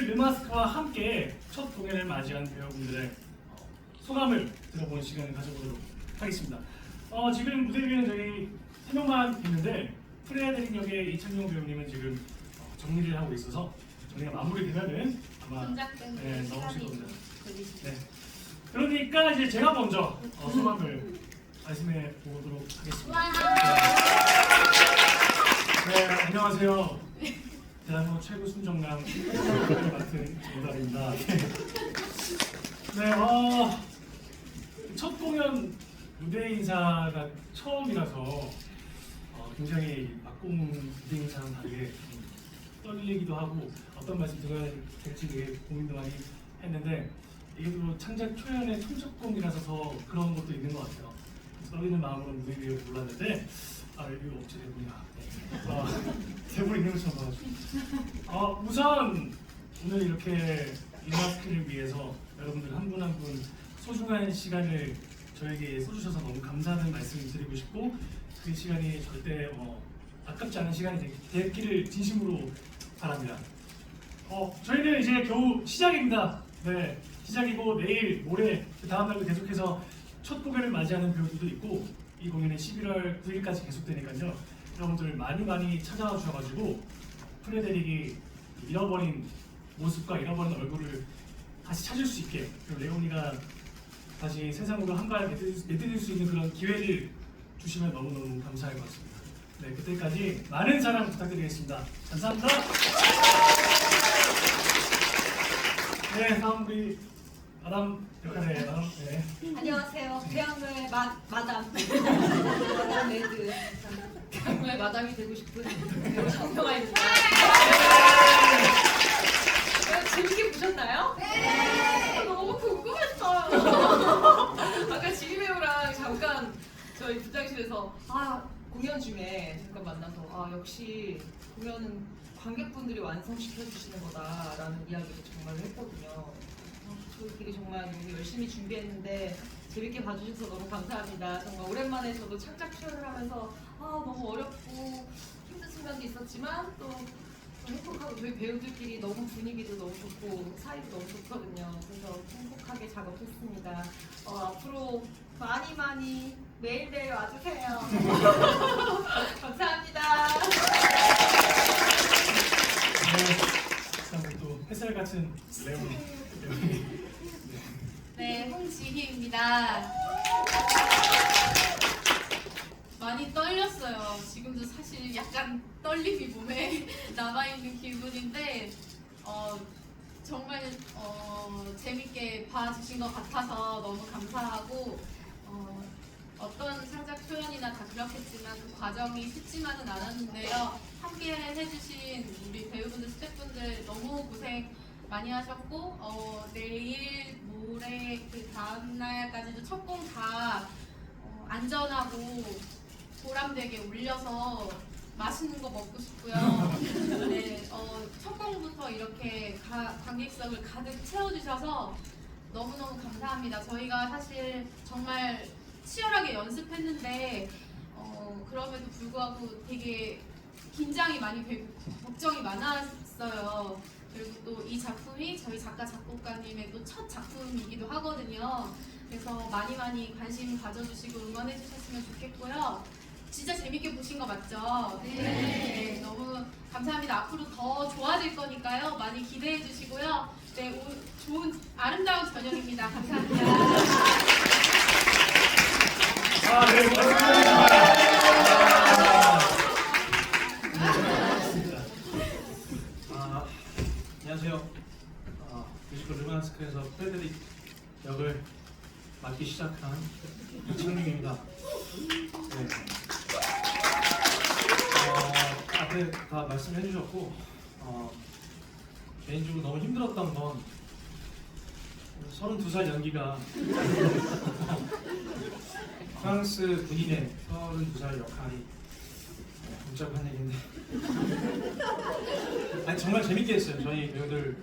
르마스크와 함께 첫 공연을 맞이한 배우분들의 어, 소감을 들어보는 시간을 가져보도록 하겠습니다. 어, 지금 무대 위에는 저희 세 명만 있는데 프레데릭 역의 이창용 배우님은 지금 어, 정리를 하고 있어서 정리가 마무리되면은 아마 전작된 네, 그 나오실 겁니다. 걸리시죠. 네. 그러니까 이제 제가 먼저 어, 소감을 말씀해 보도록 하겠습니다. 와. 네, 안녕하세요. 대한민국 최고 순정남 맡은 정달입니다. 네, 어, 첫 공연 무대 인사가 처음이라서 어, 굉장히 막공 무대 인사랑 다르게 좀 떨리기도 하고 어떤 말씀 드려야 될지 고민도 많이 했는데 이게 또 창작 초연의 청첩공이라서 더 그런 것도 있는 것 같아요. 떨리는 마음으로 무대 위에 올랐는데 아 이거 어찌 대본이야. 아, 대본 있는 것처럼 봐가지고. 어, 우선 오늘 이렇게 이마스크를 위해서 여러분들 한 분 한 분 소중한 시간을 저에게 써주셔서 너무 감사하는 말씀을 드리고 싶고 그 시간이 절대 어, 아깝지 않은 시간이 되- 됐기를 진심으로 바랍니다. 어, 저희는 이제 겨우 시작입니다. 네, 시작이고 내일, 모레, 그 다음 날도 계속해서 첫 공연을 맞이하는 배우들도 있고 이 공연이 11월 9일까지 계속되니까요. 여러분들 많이 많이 찾아와 주셔가지고 프레데릭이 잃어버린 모습과 잃어버린 얼굴을 다시 찾을 수 있게 그리고 레오니가 다시 세상으로 한발 내디딜 수 있는 그런 기회를 주시면 너무너무 감사할 것 같습니다. 네, 그때까지 많은 사랑 부탁드리겠습니다. 감사합니다. 네, 다음 우리 마담 역할의 마담. 네. 안녕하세요. 태양의 마, 마담. 마담 레드. 태양의 마담이 되고 싶은 배우 정명아입니다. 네, 재밌게 보셨나요? 네. 너무 궁금했어요. 아까 지희 배우랑 잠깐 저희 분장실에서 아 공연 중에 잠깐 만나서 아 역시 공연은 관객분들이 완성시켜 주시는 거다라는 이야기를 정말 했거든요. 어, 저희끼리 정말 너무 열심히 준비했는데 재밌게 봐주셔서 너무 감사합니다. 정말 오랜만에 저도 창작 출연을 하면서 아 너무 어렵고 힘든 순간도 있었지만 또, 또 행복하고 저희 배우들끼리 너무 분위기도 너무 좋고 사이도 너무 좋거든요. 그래서 행복하게 작업했습니다. 어, 앞으로 많이 많이 매일매일 와주세요. 감사합니다. 네, 또 햇살 같은 레오니. 레오니. 네, 홍지희입니다. 많이 떨렸어요. 지금도 사실 약간 떨림이 몸에 남아있는 기분인데, 어, 정말 어, 재밌게 봐주신 것 같아서 너무 감사하고, 어, 어떤 창작 표현이나 다 그렇겠지만 그 과정이 쉽지만은 않았는데요. 함께 해주신 우리 배우분들, 스태프분들 너무 고생 많이 하셨고 어, 내일 모레 그 다음 날까지도 첫공다 어, 안전하고 보람되게 올려서 맛있는 거 먹고 싶고요. 네, 어, 첫 공부터 이렇게 가- 관객석을 가득 채워주셔서 너무너무 감사합니다. 저희가 사실 정말 치열하게 연습했는데 어, 그럼에도 불구하고 되게 긴장이 많이 되고 걱정이 많았어요. 그리고 또 이 작품이 저희 작가 작곡가님의 또 첫 작품이기도 하거든요. 그래서 많이 많이 관심 가져주시고 응원해 주셨으면 좋겠고요. 진짜 재밌게 보신 거 맞죠? 네. 너무 감사합니다. 앞으로 더 좋아질 거니까요. 많이 기대해 주시고요. 네, 오, 좋은 아름다운 저녁입니다. 감사합니다. 아, 네, 아, 뮤지컬 르마스크에서 프레드릭 역을 맡기 시작한 이창용입니다. 네. 어, 앞에 다 말씀해 주셨고 어, 개인적으로 너무 힘들었던 건 32살 연기가 프랑스 군인의 32살 역할이 네, 복잡한 얘기인데 아니 정말 재밌게 했어요. 저희 배우들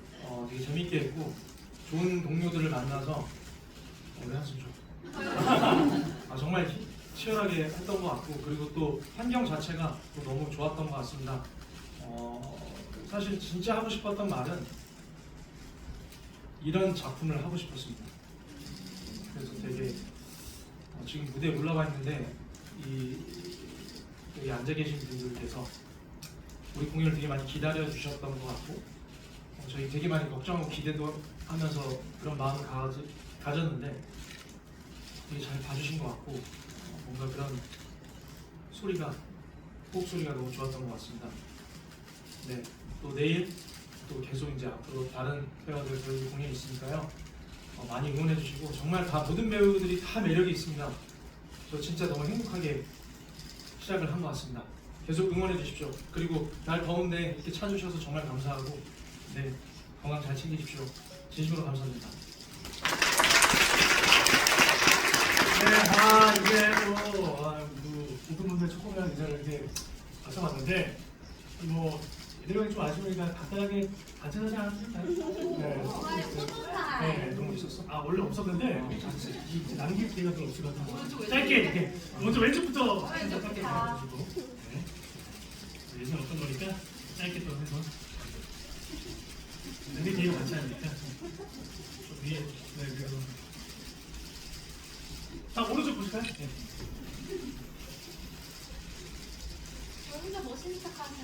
어, 되게 재밌게 했고 좋은 동료들을 만나서 오래 한숨 좀. 아 정말 히- 치열하게 했던 것 같고 그리고 또 환경 자체가 또 너무 좋았던 것 같습니다. 어, 사실 진짜 하고 싶었던 말은 이런 작품을 하고 싶었습니다. 그래서 되게 어, 지금 무대에 올라가 있는데 이 여기 앉아 계신 분들께서 우리 공연을 되게 많이 기다려 주셨던 것 같고 어, 저희 되게 많이 걱정하고 기대도 하면서 그런 마음을 가지, 가졌는데 되게 잘 봐주신 것 같고 어, 뭔가 그런 소리가 호흡 소리가 너무 좋았던 것 같습니다. 네, 또 내일 또 계속 이제 앞으로 다른 배우들 저희 공연이 있으니까요. 어, 많이 응원해 주시고 정말 다 모든 배우들이 다 매력이 있습니다. 저 진짜 너무 행복하게 시작을 한 것 같습니다. 계속 응원해 주십시오. 그리고 날 더운데 이렇게 찾아주셔서 정말 감사하고 네 건강 잘 챙기십시오. 진심으로 감사합니다. 네, 아 이게 또 아, 뭐, 모든 분들 초공연 인사를 이렇게 마쳐봤는데 뭐 이대로 좀 아쉬우니까 간단하게 안전하지 않았을까요? 네. 네, 너무 있었어. 아 원래 없었는데 이- 이제 남길 기회가 또 없을 것 같아서. 짧게 이렇게 먼저 왼쪽부터 왼쪽부터. 네. 예전 어떤 거니까 짧게 또 해서 남길 기회가 많지 않으니까 좀 위에 네 그래서 자 오른쪽 보실까요? 네. 혼자 멋있는 척하는.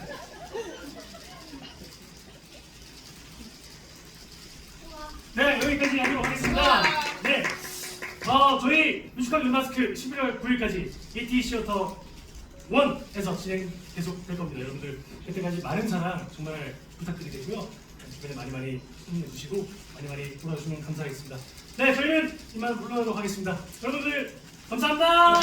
네, 여기까지 하도록 하겠습니다. 네. 어, 뮤지컬 류마스크 11월 9일까지 ET 시어터 1에서 진행 계속 될 겁니다. 여러분들 그때까지 많은 사랑 정말 부탁드리겠고요. 주변에 많이 많이 응원해 주시고 많이 많이 돌아주시면 감사하겠습니다. 네, 저희는 이만 물러가도록 하겠습니다. 여러분들 감사합니다.